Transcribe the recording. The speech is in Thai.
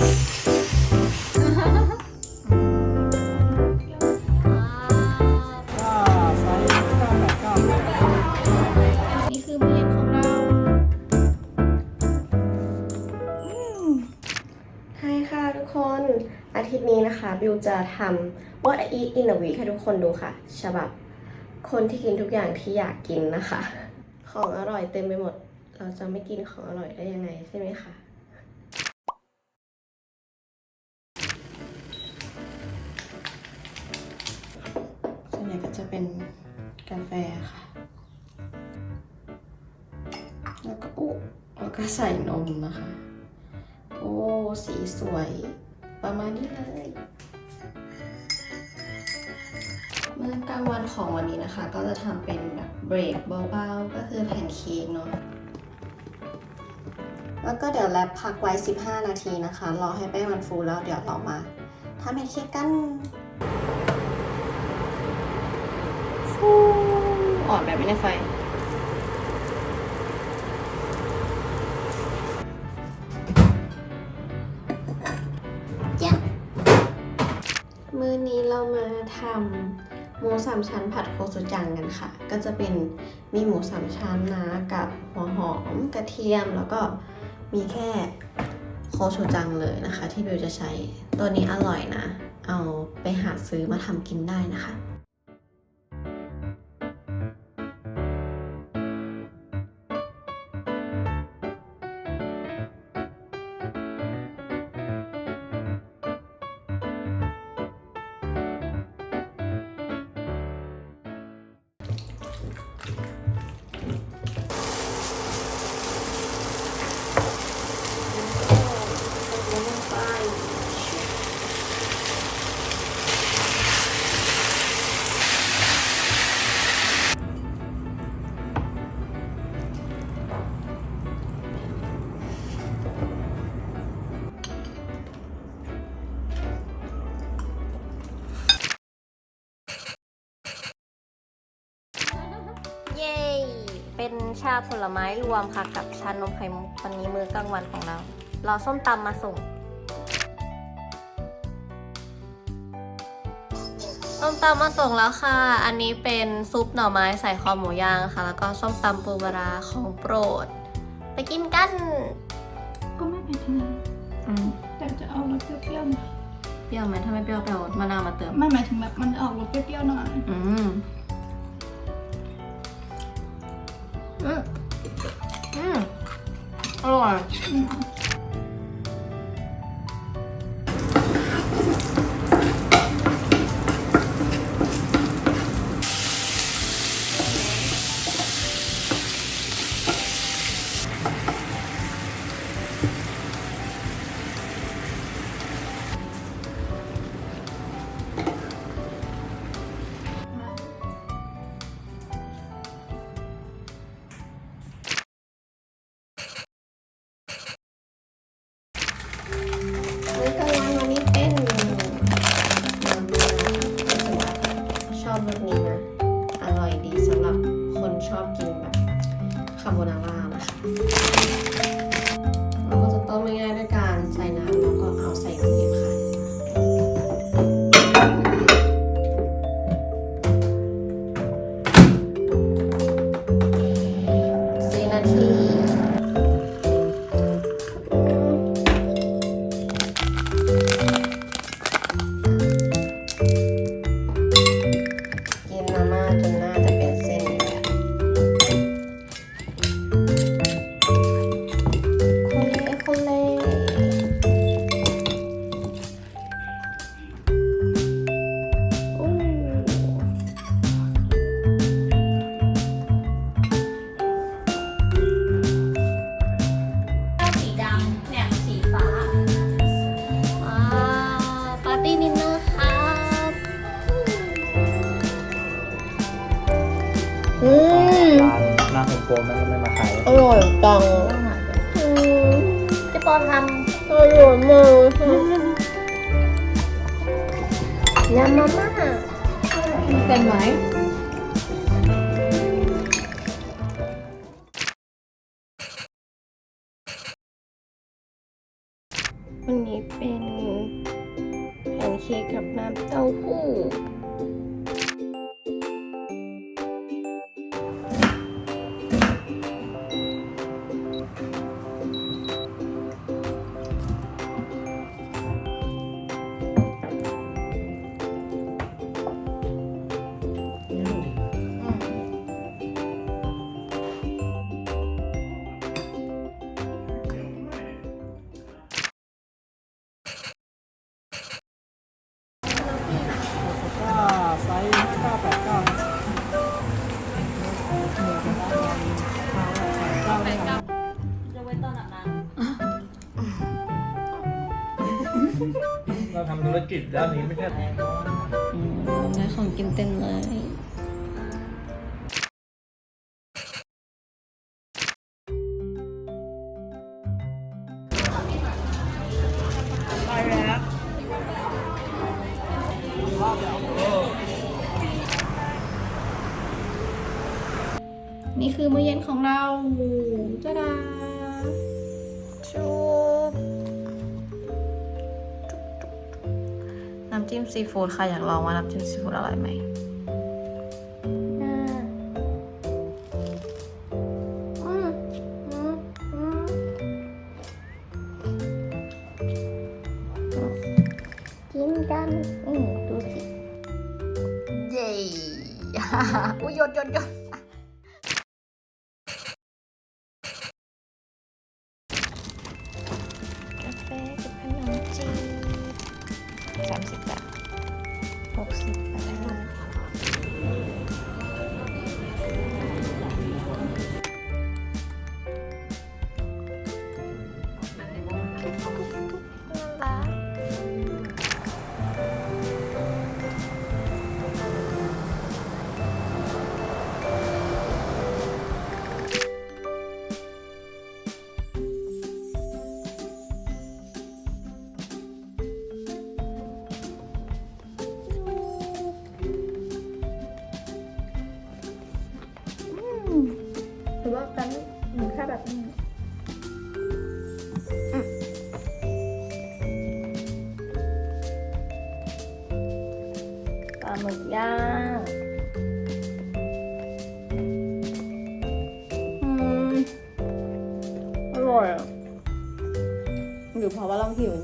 นี่คือมื้อเย็นของเราใช่ค่ะทุกคน อาทิตย์นี้นะคะ บิวจะทำ What I Eat in a Week ให้ทุกคนดูค่ะ ฉบับคนที่กินทุกอย่างที่อยากกินนะคะ ของอร่อยเต็มไปหมด เราจะไม่กินของอร่อยได้ยังไงใช่ไหมคะ ก็ใส่นมนะคะ โอ้ สีสวย ประมาณนี้เลยมื้อกลางวันของวันนี้นะคะ ก็จะทำเป็นแบบเบรกเบาๆ ก็คือแผ่นเค้กเนาะแล้วก็เดี๋ยวแรปพักไว้ 15 นาทีนะคะ รอให้แป้งมันฟูแล้วเดี๋ยวเรามาทำแผ่นเค้กกันฟูอ่อนแบบไม่ได้ไฟ มื้อนี้เรามาทำหมูสามชั้นผัดโคสุจังกันค่ะ ก็จะเป็นมีหมูสามชั้นนะกับหัวหอมกระเทียมแล้วก็มีแค่โคชูจังเลยนะคะ ที่บิวจะใช้ตัวนี้อร่อยนะ เอาไปหาซื้อมาทำกินได้นะคะ เป็นชาผลไม้รวมค่ะกับชานมไข่มุกวันนี้มื้อกลางวันของเรา รอส้มตำมาส่ง ส้มตำมาส่งแล้วค่ะ อันนี้เป็นซุปหน่อไม้ใส่คอหมูย่างค่ะ แล้วก็ส้มตำปูปลาร้าของโปรด ไปกินกัน ก็ไม่เป็นไรอืมแต่จะเอารสเปรี้ยวๆหน่อยเปรี้ยวไหมถ้าไม่เปรี้ยวไปเอามะนาวมาเติม ไม่หมายถึงแบบมันออกรสเปรี้ยวๆหน่อย อืม อ ร้านหน้าโฮมโปรมันก็ไม่มาขายอร่อยจังอืมจะปอทำอร่อยมากยำมาม่าเป็นไหมวันนี้นี้เป็นแพนเค้กกับน้ำเต้าหู้ เราทำธุรกิจด้านนี้ไม่ใช่อืมได้ของกินเต็มเลยไปแล้วนี่คือมื้อเย็นของเราจ้าดาชุ น้ำจิ้มซีฟู้ดค่ะอยากลองว่าน้ำจิ้มซีฟู้ดอร่อยไหมกินกันอืมดูสิ เย้อุ้ยหยดหยดหยด สามสิบบาทหกสิบบาท ลาหมึกย่างอร่อยอะหรือเพราะว่าเราหิว